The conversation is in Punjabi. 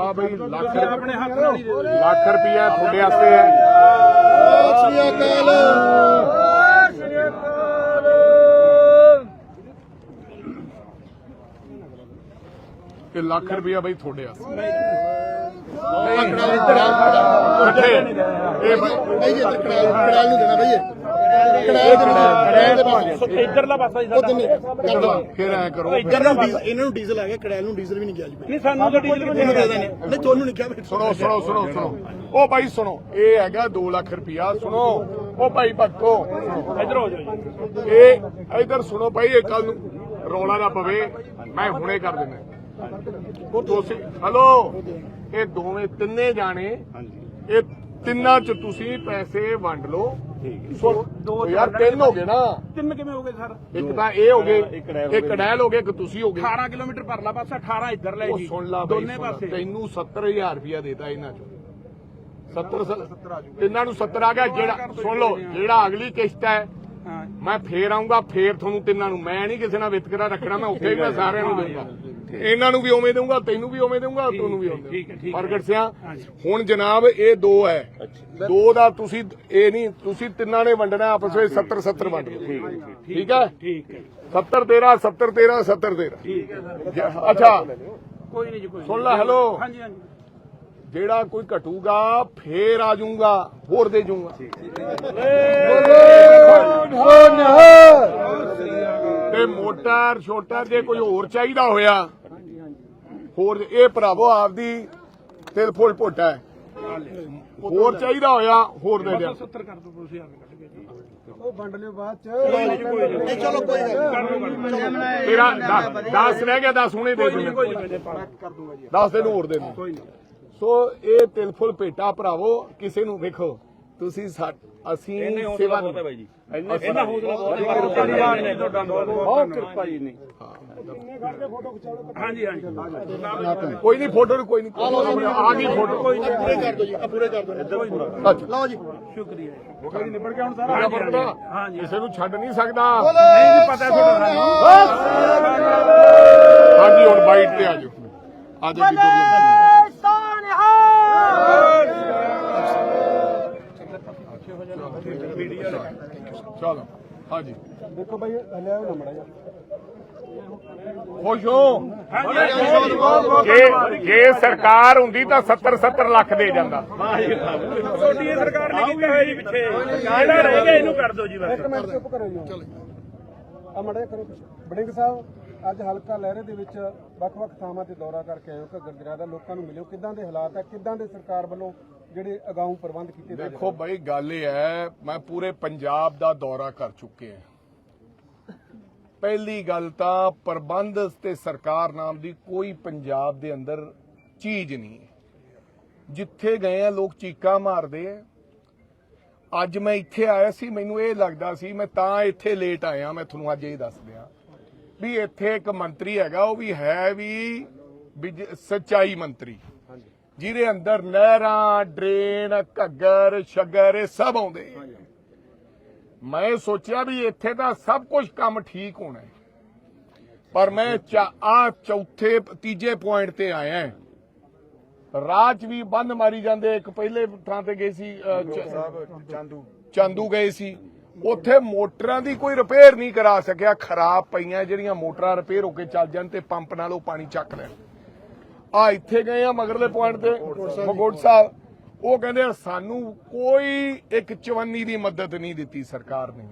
ਆ ਬਈ ਲੱਖ ਆਪਣੇ ਹੱਥ ਨਾਲ ਹੀ ਦੇ ਦਿਓ। ਲੱਖ ਰੁਪਇਆ ਤੁਹਾਡੇ ਵਾਸਤੇ ਹੈ। ਸ੍ਰੀ ਅਕਾਲ। ਤੇ ਲੱਖ ਰੁਪਇਆ ਬਈ ਤੁਹਾਡੇ ਵਾਸਤੇ। ਇਹ ਇਹ ਕੜਾਲ ਕੜਾਲ ਨੂੰ ਦੇਣਾ ਬਈ ਇੱਧਰਲਾ ਪਾਸਾ ਜੀ ਉਹ ਦਿੰਨੇ ਕਰ ਦੋ ਫਿਰ ਐ ਕਰੋ ਇਹਨਾਂ ਨੂੰ ਡੀਜ਼ਲ ਇਹਨਾਂ ਨੂੰ ਡੀਜ਼ਲ ਆ ਗਿਆ ਕੜਾਲ ਨੂੰ ਡੀਜ਼ਲ ਵੀ ਨਹੀਂ ਗਿਆ ਜੀ। ਨਹੀਂ ਸਾਨੂੰ ਤਾਂ ਡੀਜ਼ਲ ਤੁਹਾਨੂੰ ਦੇ ਦੇਣੇ ਨਹੀਂ ਤੁਹਾਨੂੰ ਨਹੀਂ ਕਿਹਾ ਸੁਣੋ ਸੁਣੋ ਸੁਣੋ ਸੁਣੋ। ਉਹ ਭਾਈ ਸੁਣੋ ਇਹ ਹੈਗਾ 2 ਲੱਖ ਰੁਪਇਆ ਸੁਣੋ। ਉਹ ਭਾਈ ਭਗਤੋ। ਇੱਧਰ ਹੋ ਜਾਓ ਜੀ। ਇਹ ਇਧਰ ਸੁਣੋ ਭਾਈ ਇਹ ਕੱਲ ਨੂੰ ਰੌਲਾ ਨਾ ਪਵੇ। ਮੈਂ ਹੁਣੇ ਕਰ ਦਿੰਦਾ। ਉਹ ਤੁਸੀਂ ਹਲੋ ਇਹ ਦੋਵੇਂ ਤਿੰਨੇ ਜਾਣੇ ਇਹ ਤਿੰਨਾਂ ਚ ਤੁਸੀਂ ਪੈਸੇ ਵੰਡ ਲਓ। ਸੋ ਯਾਰ ਤਿੰਨ ਹੋ ਗਏ ਨਾ। ਤਿੰਨ ਕਿਵੇਂ ਹੋ ਗਏ ਸਰ? ਇੱਕ ਤਾਂ ਇਹ ਹੋ ਗਏ ਇੱਕ ਕੜੈਲ ਹੋ ਗਏ ਇੱਕ ਤੁਸੀਂ ਹੋ ਗਏ। 18 ਕਿਲੋਮੀਟਰ ਪਰਲਾ ਪਾਸਾ 18 ਇੱਧਰ ਲੈ ਜੀ ਸੁਣ ਲਾ ਦੋਨੇ। ਪਾਸੇ। ਤੈਨੂੰ 70000 ਰੁਪਇਆ ਦੇਤਾ ਇਹਨਾਂ ਚੋਂ। 70 ਤਿੰਨਾਂ ਨੂੰ 70 ਆ ਗਿਆ ਜਿਹੜਾ ਸੁਣ ਲਓ ਜਿਹੜਾ ਅਗਲੀ ਕਿਸ਼ਤ ਹਾਂ ਮੈਂ ਫੇਰ ਆਉਂਗਾ ਫੇਰ ਤੁਹਾਨੂੰ ਤਿੰਨਾਂ ਨੂੰ। ਮੈਂ ਨਹੀਂ ਕਿਸੇ ਨਾਲ ਵਿਤਕਰਾ ਰੱਖਣਾ ਮੈਂ ਉੱਥੇ ਵੀ ਮੈਂ ਸਾਰਿਆਂ ਨੂੰ ਦੇਊਂਗਾ। ਇਹਨਾਂ ਨੂੰ ਵੀ ਉਵੇਂ ਦੇਊਂਗਾ ਤੈਨੂੰ ਵੀ ਉਵੇਂ ਦੇਊਂਗਾ ਤੁਹਾਨੂੰ ਵੀ ਉਵੇਂ ਠੀਕ ਹੈ, ਠੀਕ ਹੈ। ਪ੍ਰਗਟ ਸਿਆ ਹੁਣ ਜਨਾਬ ਇਹ ਦੋ ਹੈ। ਦੋ ਦਾ ਤੁਸੀਂ ਇਹ ਨਹੀਂ ਤੁਸੀਂ ਤਿੰਨਾਂ ਨੇ ਵੰਡਣਾ ਆਪਸ ਵਿੱਚ 70 70 ਵੰਡ ਲਓ ਠੀਕ ਹੈ ਠੀਕ ਹੈ 70 13 70 13 70 13 ਠੀਕ ਹੈ ਸਰ। ਅੱਛਾ। ਕੋਈ ਨਹੀਂ ਜੀ ਕੋਈ ਸੁਣ ਲੈ ਹੈਲੋ ਹਾਂਜੀ ਹਾਂਜੀ। ਜਿਹੜਾ ਕੋਈ ਘਟੂਗਾ ਫੇਰ ਆ ਜਾਊਗਾ ਹੋਰ ਦੇ ਜਾਊਗਾ। ਤੇ ਮੋਟਰ ਛੋਟਾ ਜੇ ਕੋਈ ਹੋਰ ਚਾਹੀਦਾ ਹੋਇਆ ਹੋਰ ਇਹ ਭਰਾਵੋ ਆਪਦੀ ਤਿਲ ਫੁੱਲ ਭੋਟਾ ਹੈ। ਹੋਰ ਚਾਹੀਦਾ ਹੋਇਆ ਹੋਰ ਦੇ ਦਿਆ। 70 ਕਰ ਦੋ ਤੁਸੀਂ ਆਪ ਕੱਢ ਕੇ ਜੀ। ਨਹੀਂ ਚਲੋ ਕੋਈ ਗੱਲ ਨਹੀਂ। ਤੇਰਾ 10 ਰਹਿ ਗਿਆ 10 ਹੁਣੇ ਦੇ ਦੂੰਗਾ। ਕੋਈ ਨਹੀਂ ਕਰ ਦੂੰਗਾ ਜੀ। 10 ਤੈਨੂੰ ਹੋਰ ਦੇ ਦੂੰ ਕੋਈ ਨਹੀਂ। ਸੋ ਇਹ ਤਿਲ ਫੁੱਲ ਭੇਟਾ ਭਰਾਵੋ ਕਿਸੇ ਨੂੰ ਵੇਖੋ। ਤੁਸੀਂ ਅਸੀਂ ਸੇਵਾ ਬਾਈ ਜੀ। ਇਹਨਾਂ ਹੌਸਲਾ ਬਹੁਤ ਧੰਨਵਾਦ ਜੀ ਤੁਹਾਡਾ ਬਹੁਤ ਕਿਰਪਾ ਜੀ ਨੇ ਹਾਂਜੀ ਹਾਂਜੀ। ਕੋਈ ਨਹੀਂ ਫੋਟੋ ਕੋਈ ਨਹੀਂ। ਆ ਗਈ ਫੋਟੋ। ਕੋਈ ਨਹੀਂ ਪੂਰੇ ਕਰ ਦਿਓ ਜੀ। ਆ ਪੂਰੇ ਕਰ। ਦਿਓ ਅੱਛਾ ਲਓ ਜੀ। ਸ਼ੁਕਰੀਆ ਜੀ। ਕੋਈ ਨਿਬੜ ਗਿਆ ਹੁਣ ਸਾਰਾ? ਹਾਂਜੀ ਕਿਸੇ ਨੂੰ ਛੱਡ ਨਹੀਂ ਸਕਦਾ। ਨਹੀਂ ਜੀ ਪਤਾ ਤੁਹਾਡਾ ਹਾਂਜੀ। ਹੁਣ ਬਾਈਟ ਤੇ ਆ ਜਾਓ। ਆ ਜਾਓ ਜੀ ਪ੍ਰੋਬਲਮ ਚਲੋ ਹਾਂਜੀ। ਦੇਖੋ ਭਾਈ ਹਲਿਆ ਨਾ ਮੜਾ ਖੁਸ਼ ਹੋ। ਜੇ ਜੇ ਸਰਕਾਰ ਹੁੰਦੀ ਤਾਂ 70 70 ਲੱਖ ਦੇ ਜਾਂਦਾ। ਛੋਟੀ ਸਰਕਾਰ ਨੇ ਕੀਤਾ ਹੋਇਆ ਜੀ ਪਿੱਛੇ। ਜਿਹੜਾ ਰਹਿ ਗਿਆ ਇਹਨੂੰ ਕਰ ਦਿਓ ਜੀ ਬਸ। ਮਿੰਟ ਚੁੱਪ ਕਰੋ ਜੀ। ਆ ਮੜਾ ਕਰੋ ਬੜਿੰਗ ਸਾਹਿਬ ਅੱਜ ਹਲਕਾ ਲਹਿਰੇ ਦੇ ਵਿੱਚ ਵੱਖ-ਵੱਖ ਥਾਵਾਂ ਤੇ ਦੌਰਾ ਕਰਕੇ ਹੋ ਘੱਗਰ ਦਰਿਆ ਦਾ ਲੋਕਾਂ ਨੂੰ ਮਿਲਿਓ। ਕਿੱਦਾਂ ਦੇ ਹਾਲਾਤ ਹੈ ਕਿੱਦਾਂ ਦੇ ਸਰਕਾਰ ਵੱਲੋਂ ਜਿਹੜੇ ਅਗਾਊਂ ਪ੍ਰਬੰਧ ਕੀਤੇ ਗਏ ਦੇਖੋ ਬਈ ਗੱਲ ਇਹ ਹੈ ਮੈਂ ਪੂਰੇ ਪੰਜਾਬ ਦਾ ਦੌਰਾ ਕਰ ਚੁੱਕੇ ਹਾਂ। ਪਹਿਲੀ ਗੱਲ ਤਾਂ ਪ੍ਰਬੰਧ ਤੇ ਸਰਕਾਰ ਨਾਮ ਦੀ ਕੋਈ ਪੰਜਾਬ ਦੇ ਅੰਦਰ ਚੀਜ਼ ਨਹੀਂ। ਜਿੱਥੇ ਗਏ ਆ ਲੋਕ ਚੀਕਾਂ ਮਾਰਦੇ ਆ। ਅੱਜ ਮੈਂ ਇੱਥੇ ਆਇਆ ਸੀ ਮੈਨੂੰ ਇਹ ਲੱਗਦਾ ਸੀ ਮੈਂ ਤਾਂ ਇੱਥੇ ਲੇਟ ਆਇਆ ਮੈਂ ਤੁਹਾਨੂੰ ਅੱਜ ਇਹ ਦੱਸ ਦਿਆਂ। ਵੀ ਇੱਥੇ ਇੱਕ ਮੰਤਰੀ ਹੈਗਾ ਉਹ ਵੀ ਹੈ ਵੀ ਸੱਚਾਈ ਮੰਤਰੀ। ਜਿਹਦੇ ਅੰਦਰ ਨਹਿਰਾਂ ਡਰੇਨ ਘੱਗਰ ਸ਼ੱਗਰ ਇਹ ਸਭ ਆਉਂਦੇ। ਮੈਂ ਸੋਚਿਆ ਵੀ ਇੱਥੇ ਤਾਂ ਸਭ ਕੁਝ ਕੰਮ ਠੀਕ ਹੋਣਾ ਹੈ। ਪਰ ਮੈਂ ਆ ਚੌਥੇ ਤੀਜੇ ਪੁਆਇੰਟ ਤੇ ਆਇਆ 'ਚ ਵੀ ਬੰਦ ਮਾਰੀ ਜਾਂਦੇ ਇੱਕ ਪਹਿਲੇ ਥਾਂ ਤੇ ਗਏ ਸੀ ਚਾਂਦੂ। ਚਾਂਦੂ ਗਏ ਸੀ। ਉੱਥੇ ਮੋਟਰਾਂ ਦੀ ਕੋਈ ਰਿਪੇਅਰ ਨਹੀਂ ਕਰਾ ਸਕਿਆ। ਖਰਾਬ ਪਈਆਂ ਜਿਹੜੀਆਂ ਮੋਟਰਾਂ ਰਿਪੇਅਰ ਹੋ ਕੇ ਚੱਲ ਜਾਣ ਤੇ ਪੰਪ ਨਾਲ ਉਹ ਪਾਣੀ ਚੱਕ ਲੈਣ। ਆ ਇੱਥੇ ਗਏ ਆ ਮਗਰਲੇ ਪੁਆਇੰਟ ਤੇ ਮਗੋਟ ਸਾਹਿਬ। ਉਹ ਕਹਿੰਦੇ ਆ, ਸਾਨੂੰ ਕੋਈ ਇੱਕ ਚਵੰਨੀ ਦੀ ਮਦਦ ਨਹੀਂ ਦਿੱਤੀ ਸਰਕਾਰ ਨੇ।